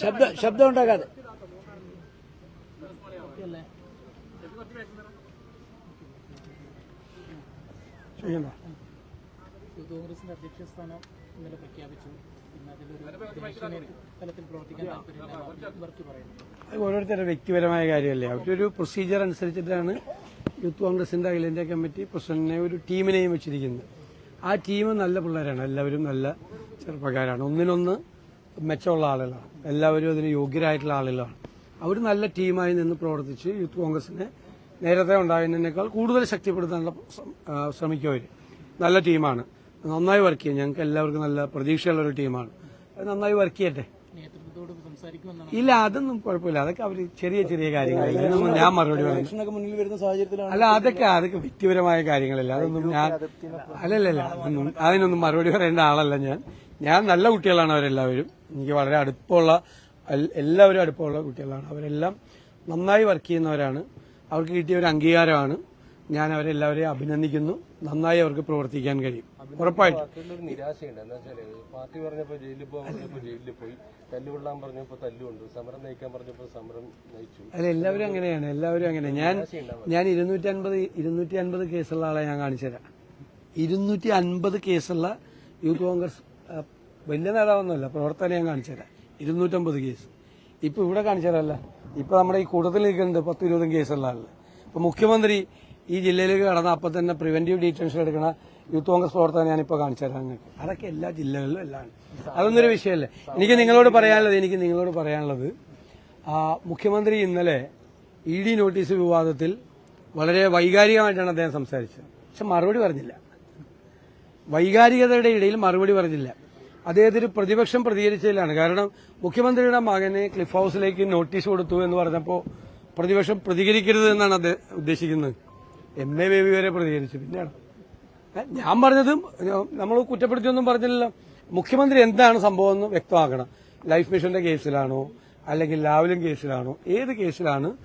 ശബ്ദ ശബ്ദം ഉണ്ടാക്കാതെ കോൺഗ്രസിന്റെ അധ്യക്ഷ സ്ഥാനം ഇന്നലെ പ്രഖ്യാപിച്ചു. ഓരോരുത്തരുടെ വ്യക്തിപരമായ കാര്യമല്ലേ? അവരൊരു പ്രൊസീജിയർ അനുസരിച്ചിട്ടാണ് യൂത്ത് കോൺഗ്രസിന്റെ അഖിലേന്ത്യാ കമ്മിറ്റി പ്രസിഡന്റിനെ ഒരു ടീമിനെയും വെച്ചിരിക്കുന്നത് ആ ടീം നല്ല പിള്ളേരാണ്. എല്ലാവരും നല്ല ചെറുപ്പക്കാരാണ്. ഒന്നിനൊന്ന് മെച്ചമുള്ള ആളുകളാണ്. എല്ലാവരും അതിന് യോഗ്യരായിട്ടുള്ള ആളുകളാണ്. അവർ നല്ല ടീമായി നിന്ന് പ്രവർത്തിച്ച് യൂത്ത് കോൺഗ്രസിനെ നേരത്തെ ഉണ്ടായതിനേക്കാൾ കൂടുതൽ ശക്തിപ്പെടുത്താനുള്ള ശ്രമിക്കുക ശ്രമിക്കും അവർ നല്ല ടീമാണ്. നന്നായി വർക്ക് ചെയ്യും. ഞങ്ങൾക്ക് എല്ലാവർക്കും നല്ല പ്രതീക്ഷയുള്ള ഒരു ടീമാണ്. നന്നായി വർക്ക് ചെയ്യട്ടെ. സംസാരിക്കുമെന്നാണ് ഇല്ല അതൊന്നും കുഴപ്പമില്ല. അതൊക്കെ അവർ ചെറിയ ചെറിയ ഇതിനൊന്നും ഞാൻ മറുപടി പറയും ഇലക്ഷനൊക്കെ മുന്നിൽ വരുന്ന സാഹചര്യത്തിലാണ് അല്ല അതൊക്കെ അതൊക്കെ വ്യക്തിപരമായ കാര്യങ്ങളല്ല. അതൊന്നും ഞാൻ അല്ലല്ലല്ല അതൊന്നും അതിനൊന്നും മറുപടി പറയേണ്ട ആളല്ല ഞാൻ. ഞാൻ നല്ല കുട്ടികളാണ് അവരെല്ലാവരും. എനിക്ക് വളരെ അടുപ്പമുള്ള എല്ലാവരും അടുപ്പമുള്ള കുട്ടികളാണ്. അവരെല്ലാം നന്നായി വർക്ക് ചെയ്യുന്നവരാണ്. അവർക്ക് കിട്ടിയ ഒരു അംഗീകാരമാണ്. ഞാൻ അവരെല്ലാവരെയും അഭിനന്ദിക്കുന്നു. നന്നായി അവർക്ക് പ്രവർത്തിക്കാൻ കഴിയും. ഉറപ്പായിട്ടും. നിരാശയുണ്ട്. എന്താ പാർട്ടി പറഞ്ഞപ്പോൾ ജയിലിൽ പോകാൻ ജയിലിൽ പോയി. തല്ലുകൊള്ളാൻ പറഞ്ഞപ്പോ തല്ലുകൊണ്ട് സമരം നയിക്കാൻ സമരം നയിച്ചു. അല്ല എല്ലാവരും അങ്ങനെയാണ്. എല്ലാവരും അങ്ങനെ ഞാൻ ഞാൻ ഇരുന്നൂറ്റി അൻപത് ഇരുന്നൂറ്റി അൻപത് കേസുള്ള ആളെ ഞാൻ കാണിച്ചുതരാം ഇരുന്നൂറ്റി അൻപത് കേസുള്ള യൂത്ത് കോൺഗ്രസ് വലിയ നേതാവൊന്നുമല്ല. പ്രവർത്തനം ഞാൻ കാണിച്ചുതരാം ഇരുന്നൂറ്റമ്പത് കേസ്. ഇപ്പൊ ഇവിടെ കാണിച്ചതല്ല ഇപ്പൊ നമ്മുടെ ഈ കൂട്ടത്തിൽ നിൽക്കുന്നുണ്ട് പത്ത് ഇരുപതും കേസുള്ള ആളിൽ ഇപ്പൊ മുഖ്യമന്ത്രി ഈ ജില്ലയിലേക്ക് കടന്ന അപ്പൊ തന്നെ പ്രിവെന്റീവ് ഡീറ്റൻഷൻ എടുക്കണ യൂത്ത് കോൺഗ്രസ് പ്രവർത്തനം ഞാനിപ്പോ കാണിച്ചു തരാം നിങ്ങൾക്ക് അതൊക്കെ എല്ലാ ജില്ലകളിലും എല്ലാം. അതൊന്നൊരു അതൊന്നും വിഷയമല്ലേ എനിക്ക് നിങ്ങളോട് പറയാനുള്ളത് എനിക്ക് നിങ്ങളോട് പറയാനുള്ളത് മുഖ്യമന്ത്രി ഇന്നലെ ഇ ഡി നോട്ടീസ് വിവാദത്തിൽ വളരെ വൈകാരികമായിട്ടാണ് അദ്ദേഹം സംസാരിച്ചത്. പക്ഷെ മറുപടി പറഞ്ഞില്ല. വൈകാരികതയുടെ ഇടയിൽ മറുപടി പറഞ്ഞില്ല. അദ്ദേഹത്തിന് പ്രതിപക്ഷം പ്രതികരിച്ചതിലാണ്. കാരണം മുഖ്യമന്ത്രിയുടെ മകനെ ക്ലിഫ് ഹൌസിലേക്ക് നോട്ടീസ് കൊടുത്തു എന്ന് പറഞ്ഞപ്പോൾ പ്രതിപക്ഷം പ്രതികരിക്കരുത് എന്നാണ് അദ്ദേഹം ഉദ്ദേശിക്കുന്നത്. എം എ ബേബി വരെ പ്രതികരിച്ചു. പിന്നെയാണ്. ഞാൻ പറഞ്ഞത് നമ്മൾ കുറ്റപ്പെടുത്തിയൊന്നും പറഞ്ഞില്ലല്ലോ. മുഖ്യമന്ത്രി എന്താണ് സംഭവം എന്ന് വ്യക്തമാക്കണം. ലൈഫ് മിഷന്റെ കേസിലാണോ അല്ലെങ്കിൽ ലാവലിൻ കേസിലാണോ ഏത് കേസിലാണ്?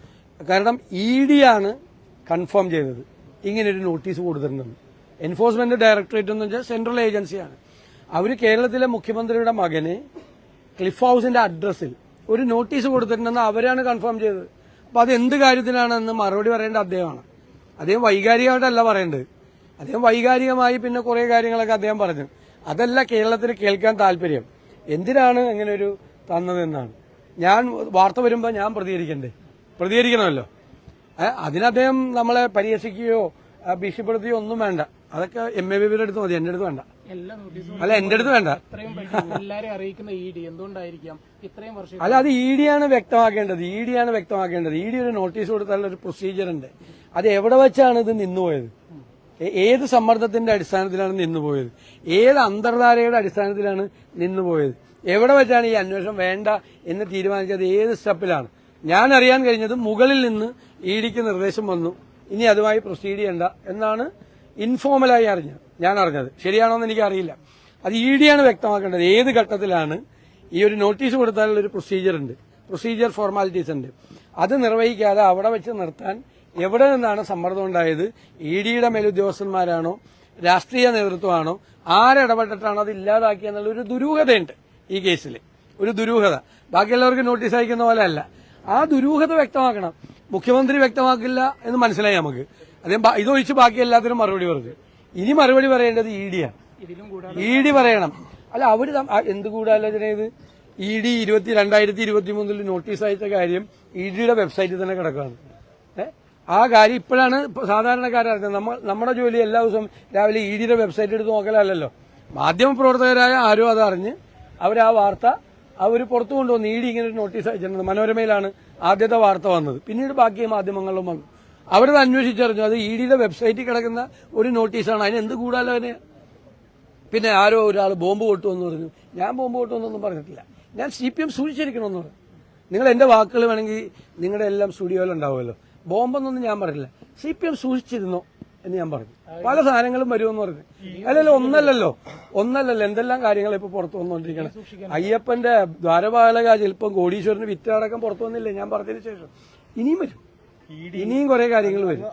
കാരണം ഇ ഡി ആണ് കൺഫേം ചെയ്തത്. ഇങ്ങനൊരു നോട്ടീസ് കൊടുത്തിട്ടുണ്ടെന്ന് എൻഫോഴ്സ്മെന്റ് ഡയറക്ടറേറ്റ് എന്ന് വെച്ചാൽ സെൻട്രൽ ഏജൻസിയാണ് അവർ കേരളത്തിലെ മുഖ്യമന്ത്രിയുടെ മകന് ക്ലിഫ് ഹൌസിന്റെ അഡ്രസ്സിൽ ഒരു നോട്ടീസ് കൊടുത്തിട്ടുണ്ടെന്ന് അവരാണ് കൺഫേം ചെയ്തത്. അപ്പൊ അത് എന്ത് കാര്യത്തിലാണെന്ന് മറുപടി പറയേണ്ട അദ്ദേഹമാണ്. അദ്ദേഹം വൈകാരികമായിട്ടല്ല പറയേണ്ടത് അദ്ദേഹം വൈകാരികമായി പിന്നെ കുറെ കാര്യങ്ങളൊക്കെ അദ്ദേഹം പറഞ്ഞു. അതല്ല കേരളത്തിന് കേൾക്കാൻ താല്പര്യം. എന്തിനാണ് അങ്ങനെ ഒരു തന്നതെന്നാണ്. ഞാൻ വാർത്ത വരുമ്പോൾ ഞാൻ പ്രതികരിക്കണ്ടേ? പ്രതികരിക്കണമല്ലോ. അതിനദ്ദേഹം അതിന് അദ്ദേഹം നമ്മളെ പരിഹസിക്കുകയോ ഭീഷണിപ്പെടുത്തുകയോ ഒന്നും വേണ്ട. അതൊക്കെ എം എ ബിയുടെ അടുത്ത് മതി. എന്റെ അടുത്ത് വേണ്ട. അല്ല എന്റെ അടുത്ത് വേണ്ട വർഷം അല്ല അത് ഇ ഡി ആണ് വ്യക്തമാക്കേണ്ടത്. ഇ ഡി ആണ് വ്യക്തമാക്കേണ്ടത്. ഇ ഡി ഒരു നോട്ടീസ് കൊടുത്താലുള്ള ഒരു പ്രൊസീജിയർ ഉണ്ട്. അത് എവിടെ വെച്ചാണ് ഇത് നിന്നുപോയത് ഏത് സമ്മർദ്ദത്തിന്റെ അടിസ്ഥാനത്തിലാണ് നിന്നുപോയത് ഏത് അന്തർധാരയുടെ അടിസ്ഥാനത്തിലാണ് നിന്നുപോയത് എവിടെ വെച്ചാണ് ഈ അന്വേഷണം വേണ്ട എന്ന് തീരുമാനിച്ചത്? ഏത് സ്റ്റെപ്പിലാണ്? ഞാൻ അറിയാൻ കഴിഞ്ഞത് മുകളിൽ നിന്ന് ഇ ഡിക്ക് നിർദ്ദേശം വന്നു. ഇനി അതുമായി പ്രൊസീഡ് ചെയ്യണ്ട എന്നാണ് ഇൻഫോമലായി അറിഞ്ഞത്. ഞാൻ അറിഞ്ഞത്. ശരിയാണോ എന്ന് എനിക്കറിയില്ല. അത് ഇ ഡിയാണ് വ്യക്തമാക്കേണ്ടത്. ഏത് ഘട്ടത്തിലാണ് ഈ ഒരു നോട്ടീസ് കൊടുത്താലുള്ള ഒരു പ്രൊസീജിയർ ഉണ്ട്. പ്രൊസീജിയർ ഫോർമാലിറ്റീസ് ഉണ്ട്. അത് നിർവഹിക്കാതെ അവിടെ വെച്ച് നിർത്താൻ എവിടെ നിന്നാണ് സമ്മർദ്ദം ഉണ്ടായത്? ഇ ഡിയുടെ മേലുദ്യോഗസ്ഥന്മാരാണോ? രാഷ്ട്രീയ നേതൃത്വമാണോ? ആരിടപെട്ടിട്ടാണോ അത് ഇല്ലാതാക്കിയെന്നുള്ള ഒരു ദുരൂഹതയുണ്ട് ഈ കേസിൽ ഒരു ദുരൂഹത. ബാക്കിയുള്ളവർക്ക് നോട്ടീസ് അയക്കുന്ന പോലെ അല്ല. ആ ദുരൂഹത വ്യക്തമാക്കണം. മുഖ്യമന്ത്രി വ്യക്തമാക്കില്ല എന്ന് മനസ്സിലായി നമുക്ക്. അദ്ദേഹം ഇതൊഴിച്ച് ബാക്കി എല്ലാത്തിനും മറുപടി പറഞ്ഞു ഇനി മറുപടി പറയേണ്ടത് ഇ ഡിയാണ് ഇ ഡി പറയണം. അല്ല അവർ എന്ത് ഗൂഢാലോചന ഇത്? ഇ ഡി ഇരുപത്തി രണ്ടായിരത്തി ഇരുപത്തി മൂന്നിൽ നോട്ടീസ് അയച്ച കാര്യം ഇ ഡിയുടെ വെബ്സൈറ്റിൽ തന്നെ കിടക്കുകയാണ്. ഏ? ആ കാര്യം ഇപ്പോഴാണ് സാധാരണക്കാരറിഞ്ഞത് നമ്മൾ നമ്മുടെ ജോലി എല്ലാ ദിവസവും രാവിലെ ഇ ഡിയുടെ വെബ്സൈറ്റ് എടുത്ത് നോക്കലല്ലോ മാധ്യമപ്രവർത്തകരായ ആരോ അത് അറിഞ്ഞ് അവർ ആ വാർത്ത അവർ പുറത്തു കൊണ്ടുവന്നു ഇ ഡി ഇങ്ങനെ ഒരു നോട്ടീസ് അയച്ചിട്ടുണ്ട്. മനോരമയിലാണ് ആദ്യത്തെ വാർത്ത വന്നത്. പിന്നീട് ബാക്കി മാധ്യമങ്ങളിലും വന്നു. അവരത് അന്വേഷിച്ചറിഞ്ഞു. അത് ഇ ഡിയുടെ വെബ്സൈറ്റിൽ കിടക്കുന്ന ഒരു നോട്ടീസാണ്. അതിന് എന്ത് കൂടാലോ അതിന് പിന്നെ ആരോ ഒരാൾ ബോംബ് പൊട്ടുമെന്ന് പറഞ്ഞു. ഞാൻ ബോംബ് പൊട്ടുമെന്നൊന്നും പറഞ്ഞിട്ടില്ല. ഞാൻ സി പി എം സൂക്ഷിച്ചിരിക്കണമെന്ന് പറഞ്ഞു. നിങ്ങൾ എന്റെ വാക്കുകൾ വേണമെങ്കിൽ നിങ്ങളുടെ എല്ലാം സ്റ്റുഡിയോയിൽ ഉണ്ടാവുമല്ലോ. ബോംബെന്നൊന്നും ഞാൻ പറഞ്ഞില്ല. സി പി എം സൂക്ഷിച്ചിരുന്നു എന്ന് ഞാൻ പറഞ്ഞു. പല സാധനങ്ങളും വരുമെന്ന് പറഞ്ഞു. അല്ലല്ലോ ഒന്നല്ലല്ലോ. ഒന്നല്ലല്ലോ എന്തെല്ലാം കാര്യങ്ങൾ ഇപ്പൊ പുറത്തു വന്നുകൊണ്ടിരിക്കണം അയ്യപ്പന്റെ ദ്വാരപാലക ചിലപ്പം കോടീശ്വരന് വിറ്റടക്കം പുറത്തു വന്നില്ലേ? ഞാൻ പറഞ്ഞതിന് ശേഷം. ഇനിയും വരും. ഇനിയും കുറെ കാര്യങ്ങൾ വരും.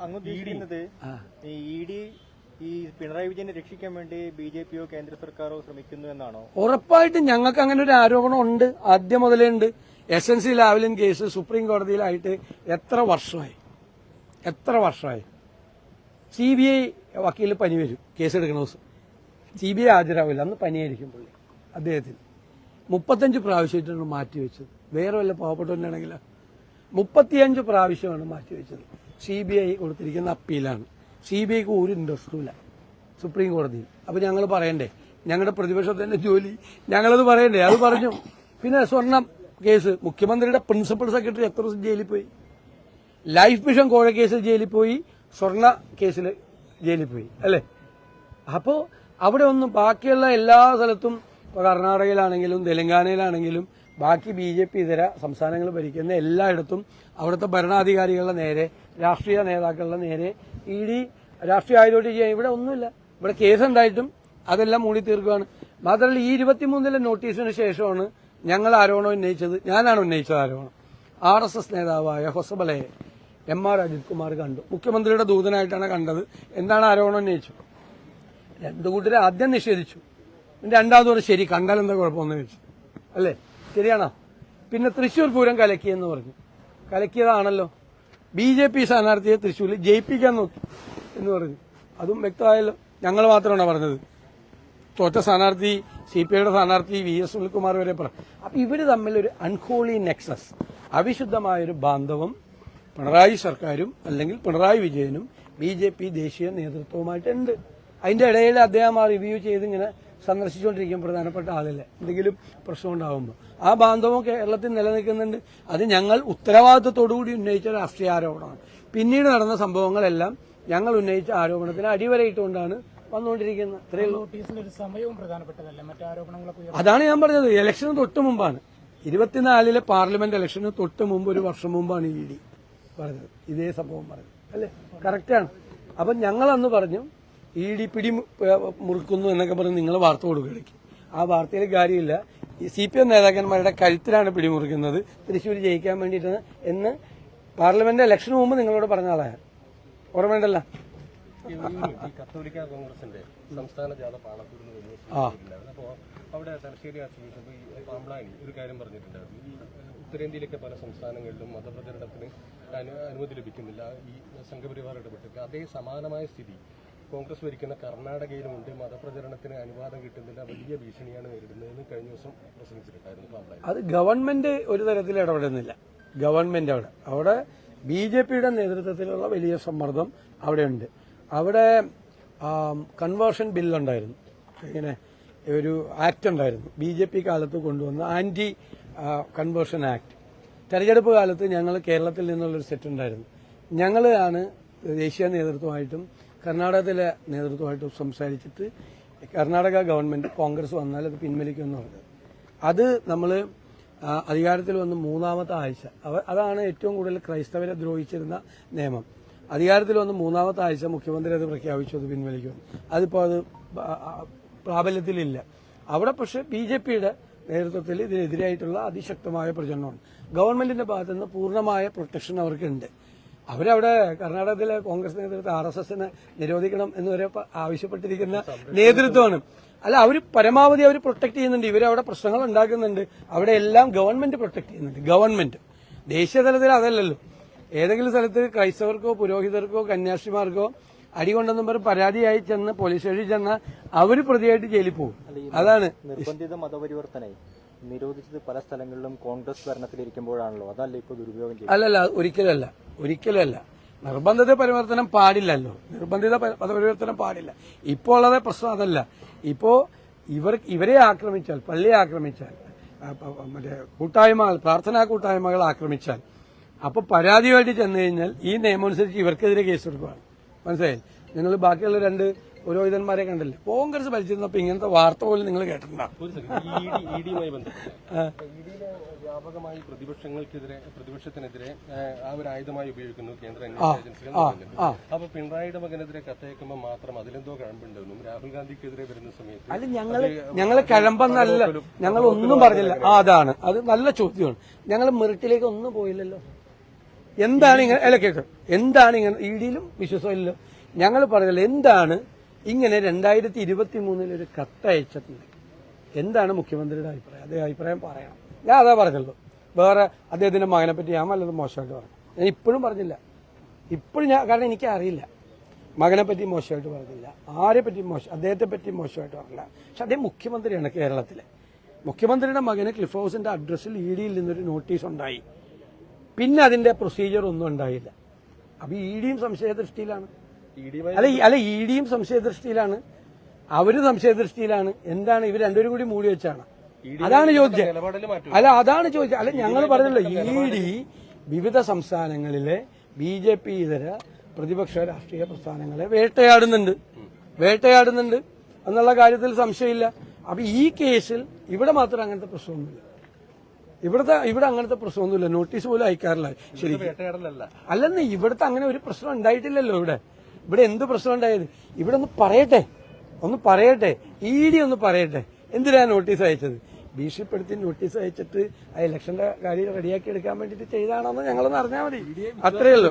ഈ പിണറായി വിജയനെ രക്ഷിക്കാൻ വേണ്ടി ബി ജെ പിയോ കേന്ദ്ര സർക്കാരോ ശ്രമിക്കുന്നു എന്നാണോ? ഉറപ്പായിട്ടും ഞങ്ങൾക്ക് അങ്ങനെ ഒരു ആരോപണം ഉണ്ട്. ആദ്യം മുതലേ ഉണ്ട്. S N C Lavalin case supreme കോടതിയിലായിട്ട് എത്ര വർഷമായി? എത്ര വർഷമായി? സി ബി ഐ വക്കീൽ പനി വരും. കേസ് എടുക്കണ ദിവസം. സി ബി ഐ ഹാജരാവില്ല. അന്ന് പനിയായിരിക്കും പുള്ളി. അദ്ദേഹത്തിന്. മുപ്പത്തഞ്ച് പ്രാവശ്യമായിട്ടാണ് മാറ്റിവെച്ചത് വേറെ വല്ല പാവപ്പെട്ടവനാണെങ്കിൽ മുപ്പത്തിയഞ്ച് പ്രാവശ്യമാണ് മാറ്റിവെച്ചത് സി ബി ഐ കൊടുത്തിരിക്കുന്ന അപ്പീലാണ്. സി ബി ഐക്ക് ഒരു ഇൻട്രസ്റ്റും ഇല്ല. സുപ്രീം കോടതിയിൽ അപ്പൊ ഞങ്ങൾ പറയണ്ടേ? ഞങ്ങളുടെ പ്രതിപക്ഷത്തിന്റെ ജോലി. ഞങ്ങളത് പറയണ്ടേ? അത് പറഞ്ഞു. പിന്നെ സ്വർണം കേസ്. മുഖ്യമന്ത്രിയുടെ പ്രിൻസിപ്പൽ സെക്രട്ടറി എത്ര ദിവസം ജയിലിൽ പോയി? ലൈഫ് മിഷൻ കോഴ കേസിൽ ജയിലിൽ പോയി സ്വർണ കേസിൽ ജയിലിൽ പോയി അല്ലേ? അപ്പോ അവിടെ ഒന്നും ബാക്കിയുള്ള എല്ലാ സ്ഥലത്തും കർണാടകയിലാണെങ്കിലും തെലങ്കാനയിലാണെങ്കിലും ബാക്കി ബി ജെ പി ഇതര സംസ്ഥാനങ്ങൾ ഭരിക്കുന്ന എല്ലായിടത്തും അവിടുത്തെ ഭരണാധികാരികളുടെ നേരെ രാഷ്ട്രീയ നേതാക്കളുടെ നേരെ ഇ ഡി രാഷ്ട്രീയ ആയതോട്ട് ചെയ്യാൻ ഇവിടെ ഒന്നുമില്ല. ഇവിടെ കേസ് കേസുണ്ടായിട്ടും അതെല്ലാം മൂടി തീർക്കുകയാണ് മാത്രമല്ല ഈ ഇരുപത്തിമൂന്നിലെ നോട്ടീസിന് ശേഷമാണ് ഞങ്ങൾ ആരോപണം ഉന്നയിച്ചത് ഞാനാണ് ഉന്നയിച്ചത് ആരോപണം ആർ എസ് എസ് നേതാവായ ഹൊസബലയെ എം ആർ അജിത് കുമാർ കണ്ടു. മുഖ്യമന്ത്രിയുടെ ദൂതനായിട്ടാണ് കണ്ടത്. എന്താണ് ആരോപണം ഉന്നയിച്ചു? രണ്ടു കൂട്ടരെ ആദ്യം നിഷേധിച്ചു. രണ്ടാമത് പറഞ്ഞു ശരി കണ്ടാൽ എന്താ കുഴപ്പമെന്ന് ചോദിച്ചു. അല്ലേ? ശരിയാണോ? പിന്നെ തൃശൂർ പൂരം കലക്കിയെന്ന് പറഞ്ഞു. കലക്കിയതാണല്ലോ. ബി ജെ പി സ്ഥാനാർത്ഥിയെ തൃശ്ശൂരിൽ ജയിപ്പിക്കാൻ നോക്കി എന്ന് പറഞ്ഞു. അതും വ്യക്തമായല്ലോ. ഞങ്ങൾ മാത്രമാണ് പറഞ്ഞത്? തോറ്റ സ്ഥാനാർത്ഥി സി പി ഐയുടെ സ്ഥാനാർത്ഥി വി എസ് സുനിൽകുമാർ വരെ പറഞ്ഞു അപ്പൊ ഇവർ തമ്മിൽ ഒരു അൺഹോളി നെക്സസ് അവിശുദ്ധമായൊരു ബാന്ധവം പിണറായി സർക്കാരും അല്ലെങ്കിൽ പിണറായി വിജയനും ബി ജെ പി ദേശീയ നേതൃത്വവുമായിട്ടുണ്ട്. അതിന്റെ ഇടയിൽ അദ്ദേഹം ആ റിവ്യൂ ചെയ്ത് ഇങ്ങനെ സന്ദർശിച്ചുകൊണ്ടിരിക്കും പ്രധാനപ്പെട്ട ആളല്ലേ എന്തെങ്കിലും പ്രശ്നം ഉണ്ടാകുമ്പോൾ ആ ബാന്ധവം കേരളത്തിൽ നിലനിൽക്കുന്നുണ്ട്. അത് ഞങ്ങൾ ഉത്തരവാദിത്വത്തോടുകൂടി ഉന്നയിച്ച രാഷ്ട്രീയ ആരോപണമാണ്. പിന്നീട് നടന്ന സംഭവങ്ങളെല്ലാം ഞങ്ങൾ ഉന്നയിച്ച ആരോപണത്തിന് അടിവരയിട്ടുകൊണ്ടാണ് വന്നുകൊണ്ടിരിക്കുന്നത്. അതാണ് ഞാൻ പറഞ്ഞത്. ഇലക്ഷന് തൊട്ട് മുമ്പാണ്. ഇരുപത്തിനാലിലെ പാർലമെന്റ് ഇലക്ഷന് തൊട്ട് മുമ്പ് ഒരു വർഷം മുമ്പാണ് ഇ ഡി. പറഞ്ഞത്. ഇതേ സംഭവം പറഞ്ഞു അല്ലേ? കറക്റ്റാണ്. അപ്പം ഞങ്ങൾ അന്ന് പറഞ്ഞു ഇ ഡി പിടി മുറുക്കുന്നു എന്നൊക്കെ പറഞ്ഞ് നിങ്ങൾ വാർത്ത കൊടുക്കുക ആ വാർത്തയിൽ കാര്യമില്ല. സി പി എം നേതാക്കന്മാരുടെ കഴുത്തിലാണ് പിടിമുറിക്കുന്നത്. തൃശ്ശൂർ ജയിക്കാൻ വേണ്ടിയിട്ട് എന്ന് പാർലമെന്റ് ഇലക്ഷന് മുമ്പ് നിങ്ങളോട് പറഞ്ഞ ആളായ ഓർമ്മയുണ്ടല്ല? കത്തോലിക്ക കോൺഗ്രസിന്റെ സംസ്ഥാന ജാഥ അവിടെ തലശ്ശേരി ഒരു കാര്യം പറഞ്ഞിട്ടുണ്ടായിരുന്നു. ഉത്തരേന്ത്യയിലൊക്കെ പല സംസ്ഥാനങ്ങളിലും മതപ്രചരണത്തിന് അനു- അനുമതി ലഭിക്കുന്നില്ല. ഈ സംഘപരിവാർ ഇടപെട്ടില്ല അതേ സമാനമായ സ്ഥിതി. കോൺഗ്രസ് ഭരിക്കുന്ന കർണാടകയിലുമുണ്ട്. മതപ്രചരണത്തിന് അനുവാദം കിട്ടുന്നില്ല. വലിയ ഭീഷണിയാണ് നേരിടുന്നതെന്ന് കഴിഞ്ഞ ദിവസം പ്രസംഗിച്ചിട്ടുണ്ടായിരുന്നു അത് ഗവൺമെന്റ് ഒരു തരത്തിൽ ഇടപെടുന്നില്ല. ഗവൺമെന്റ് അവിടെ. അവിടെ ബി ജെ പിയുടെ നേതൃത്വത്തിലുള്ള വലിയ സമ്മർദ്ദം അവിടെയുണ്ട്. അവിടെ കൺവേർഷൻ ബില്ലുണ്ടായിരുന്നു ഇങ്ങനെ ഒരു ആക്ട് ഉണ്ടായിരുന്നു. ബി ജെ പി കാലത്ത് കൊണ്ടുവന്ന ആന്റി കൺവേർഷൻ ആക്ട് തെരഞ്ഞെടുപ്പ് കാലത്ത് ഞങ്ങൾ കേരളത്തിൽ നിന്നുള്ളൊരു സെറ്റ് ഉണ്ടായിരുന്നു. ഞങ്ങളാണ് ദേശീയ നേതൃത്വമായിട്ടും കർണാടകത്തിലെ നേതൃത്വമായിട്ടും സംസാരിച്ചിട്ട് കർണാടക ഗവൺമെന്റ് കോൺഗ്രസ് വന്നാൽ അത് പിൻവലിക്കുമെന്ന് പറഞ്ഞത്. അത് നമ്മൾ അധികാരത്തിൽ വന്ന് മൂന്നാമത്തെ ആഴ്ച അതാണ് ഏറ്റവും കൂടുതൽ ക്രൈസ്തവരെ ദ്രോഹിച്ചിരുന്ന നിയമം. അധികാരത്തിൽ വന്ന് മൂന്നാമത്തെ ആഴ്ച മുഖ്യമന്ത്രി അത് പ്രഖ്യാപിച്ചു അത് പിൻവലിക്കുമെന്ന് അതിപ്പോൾ അത് പ്രാബല്യത്തിലില്ല. അവിടെ പക്ഷേ ബി ജെ പിയുടെ നേതൃത്വത്തിൽ ഇതിനെതിരായിട്ടുള്ള അതിശക്തമായ പ്രചരണമാണ്. ഗവൺമെന്റിന്റെ ഭാഗത്ത് നിന്ന് പൂർണമായ പ്രൊട്ടക്ഷൻ അവർക്കുണ്ട്. അവരവിടെ കർണാടകത്തിലെ കോൺഗ്രസ് നേതൃത്വം ആർ എസ് എസിനെ നിരോധിക്കണം എന്ന് വരെ ആവശ്യപ്പെട്ടിരിക്കുന്ന നേതൃത്വമാണ്. അല്ല അവർ പരമാവധി അവർ പ്രൊട്ടക്ട് ചെയ്യുന്നുണ്ട്. ഇവരവിടെ പ്രശ്നങ്ങൾ ഉണ്ടാക്കുന്നുണ്ട്. അവിടെ എല്ലാം ഗവൺമെന്റ് പ്രൊട്ടക്ട് ചെയ്യുന്നുണ്ട്. ഗവൺമെന്റ്. ദേശീയ തലത്തിൽ അതല്ലല്ലോ. ഏതെങ്കിലും സ്ഥലത്ത് ക്രൈസ്തവർക്കോ പുരോഹിതർക്കോ കന്യാസ്ത്രീമാർക്കോ അടികൊണ്ടെന്നും പറഞ്ഞ് പരാതിയായി ചെന്ന് പോലീസ് സ്റ്റേഷനിൽ ചെന്ന അവർ പ്രതിയായിട്ട് ജയിലിൽ പോകും. അതാണ്. നിർബന്ധിത മതപരിവർത്തനായി നിരോധിച്ചത് പല സ്ഥലങ്ങളിലും കോൺഗ്രസ് ഭരണത്തിലിരിക്കുമ്പോഴാണല്ലോ. അതല്ല ഇപ്പോൾ ദുരുപയോഗം ചെയ്യുന്നത്? അല്ലല്ല ഒരിക്കലല്ല. ഒരിക്കലല്ല. നിർബന്ധിത പരിവർത്തനം പാടില്ലല്ലോ. നിർബന്ധിത മതപരിവർത്തനം പാടില്ല. ഇപ്പോൾ ഉള്ളത് പ്രശ്നം അതല്ല. ഇപ്പോ ഇവർ ഇവരെ ആക്രമിച്ചാൽ പള്ളിയെ ആക്രമിച്ചാൽ മറ്റേ കൂട്ടായ്മകൾ പ്രാർത്ഥനാ കൂട്ടായ്മകൾ ആക്രമിച്ചാൽ അപ്പൊ പരാതിയുമായിട്ട് ചെന്നു കഴിഞ്ഞാൽ ഈ നിയമം അനുസരിച്ച് ഇവർക്കെതിരെ കേസ് എടുക്കുകയാണ് മനസ്സിലായി നിങ്ങൾ ബാക്കിയുള്ള രണ്ട് പുരോഹിതന്മാരെ കണ്ടല്ലേ കോൺഗ്രസ് ഭരിച്ചിരുന്നപ്പോ ഇങ്ങനത്തെ വാർത്ത പോലും നിങ്ങൾ കേട്ടിട്ടുണ്ടാവും വ്യാപകമായി പ്രതിപക്ഷങ്ങൾക്കെതിരെ പ്രതിപക്ഷത്തിനെതിരെ ആ ഒരു ആയുധമായി ഉപയോഗിക്കുന്നു കേന്ദ്ര അന്വേഷണ ഏജൻസികൾ. അപ്പൊ പിണറായിയുടെ മകനെതിരെ കത്തയക്കുമ്പോൾ മാത്രം അതിലെന്തോ കഴമ്പുണ്ടെന്നും രാഹുൽ ഗാന്ധിക്കെതിരെ വരുന്ന സമയത്ത് അല്ല ഞങ്ങൾ ഞങ്ങൾ കഴമ്പെന്നല്ല ഞങ്ങൾ ഒന്നും പറഞ്ഞില്ല അതാണ് അത് നല്ല ചോദ്യമാണ് ഞങ്ങൾ മെറിറ്റിലേക്ക് ഒന്നും പോയില്ലല്ലോ എന്താണ് ഇങ്ങനെ അല്ല കേൾക്കും എന്താണ് ഇങ്ങനെ ഇ ഡിയിലും വിശ്വസമില്ലല്ലോ ഞങ്ങൾ പറഞ്ഞില്ല എന്താണ് ഇങ്ങനെ രണ്ടായിരത്തി ഇരുപത്തി മൂന്നിൽ ഒരു കത്തയച്ചിട്ടുണ്ട് എന്താണ് മുഖ്യമന്ത്രിയുടെ അഭിപ്രായം? അതേ അഭിപ്രായം പറയണം. ഞാൻ അതാ പറഞ്ഞല്ലോ വേറെ അദ്ദേഹത്തിന്റെ മകനെ പറ്റി ഞാൻ വല്ലതും മോശമായിട്ട് പറഞ്ഞു ഞാൻ ഇപ്പോഴും പറഞ്ഞില്ല. ഇപ്പോഴും ഞാൻ കാരണം എനിക്ക് അറിയില്ല. മകനെ പറ്റി മോശമായിട്ട് പറഞ്ഞില്ല. ആരെ പറ്റി മോശം അദ്ദേഹത്തെ പറ്റി മോശമായിട്ട് പറഞ്ഞില്ല. പക്ഷെ അദ്ദേഹം മുഖ്യമന്ത്രിയാണ് കേരളത്തിലെ. മുഖ്യമന്ത്രിയുടെ മകന് ക്ലിഫ് ഹൗസിന്റെ അഡ്രസ്സിൽ ഇ ഡിയിൽ നിന്നൊരു നോട്ടീസ് ഉണ്ടായി. പിന്നെ അതിന്റെ പ്രൊസീജിയർ ഒന്നും ഉണ്ടായില്ല. അപ്പൊ ഇ ഡിയും സംശയദൃഷ്ടിയിലാണ്. അല്ല ഈ- അല്ല ഇ ഡിയും സംശയദൃഷ്ടിയിലാണ്. അവർ സംശയദൃഷ്ടിയിലാണ്. എന്താണ് ഇവർ രണ്ടുപേരും കൂടി മൂടി വെച്ചാണ്. അതാണ് ചോദിച്ചത് അല്ല അതാണ് ചോദിച്ചത് അല്ല ഞങ്ങൾ പറഞ്ഞല്ലോ ഇ ഡി വിവിധ സംസ്ഥാനങ്ങളിലെ ബി ജെ പി ഇതര പ്രതിപക്ഷ രാഷ്ട്രീയ പ്രസ്ഥാനങ്ങളെ വേട്ടയാടുന്നുണ്ട്. വേട്ടയാടുന്നുണ്ട് എന്നുള്ള കാര്യത്തിൽ സംശയമില്ല. അപ്പൊ ഈ കേസിൽ ഇവിടെ മാത്രം അങ്ങനത്തെ പ്രശ്നമൊന്നുമില്ല. ഇവിടുത്തെ ഇവിടെ അങ്ങനത്തെ പ്രശ്നമൊന്നുമില്ല. നോട്ടീസ് പോലും അയക്കാറില്ല. ശരി. അല്ലെന്ന് ഇവിടുത്തെ അങ്ങനെ ഒരു പ്രശ്നം ഉണ്ടായിട്ടില്ലല്ലോ ഇവിടെ. ഇവിടെ എന്ത് പ്രശ്നം ഉണ്ടായത്? ഇവിടെ ഒന്ന് പറയട്ടെ. ഒന്ന് പറയട്ടെ. ഇ ഡി ഒന്ന് പറയട്ടെ. എന്തിനാ നോട്ടീസ് അയച്ചത്? ഭീഷണിപ്പെടുത്തി നോട്ടീസ് അയച്ചിട്ട് ആ ഇലക്ഷന്റെ കാര്യം റെഡിയാക്കി എടുക്കാൻ വേണ്ടിയിട്ട് ചെയ്താണെന്ന് ഞങ്ങളൊന്ന് അറിഞ്ഞാൽ മതി. അത്രയേ ഉള്ളൂ.